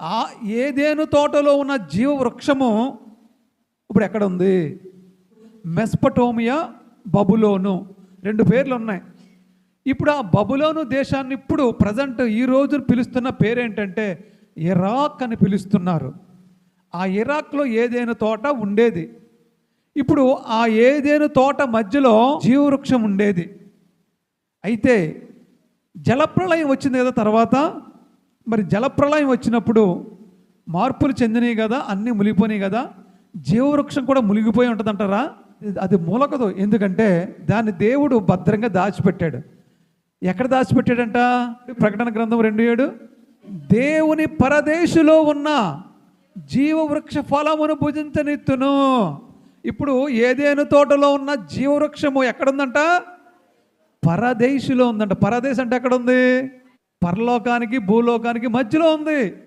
ఆ ఏదేను తోటలో ఉన్న జీవ వృక్షము ఇప్పుడు ఎక్కడ ఉంది? మెస్పటోమియా బబులోను. రెండు పేర్లు ఉన్నాయి. ఇప్పుడు ఆ బబులోను దేశాన్ని ఇప్పుడు ప్రజెంట్ ఈ రోజు పిలుస్తున్న పేరేంటంటే ఇరాక్ అని పిలుస్తున్నారు. ఆ ఇరాక్లో ఏదైనా తోట ఉండేది? ఇప్పుడు ఆ ఏదేను తోట మధ్యలో జీవవృక్షం ఉండేది. అయితే జలప్రళయం వచ్చింది కదా తర్వాత? మరి జలప్రళయం వచ్చినప్పుడు మార్పులు చెందినాయి కదా అన్నీ మునిగిపోయినాయి కదా జీవవృక్షం కూడా మునిగిపోయి ఉంటుందంటారా? అది మూలకదు. ఎందుకంటే దాన్ని దేవుడు భద్రంగా దాచిపెట్టాడు. ఎక్కడ దాచిపెట్టాడంట? ప్రకటన గ్రంథం రెండు ఏడు. దేవుని పరదేశులో ఉన్న జీవవృక్ష ఫలమును భుజించనిత్తును. ఇప్పుడు ఏదేను తోటలో ఉన్న జీవవృక్షము ఎక్కడుందంట? పరదేశిలో ఉందంట. పరదేశ్ అంటే ఎక్కడ ఉంది పరలోకానికి భూలోకానికి మధ్యలో ఉంది.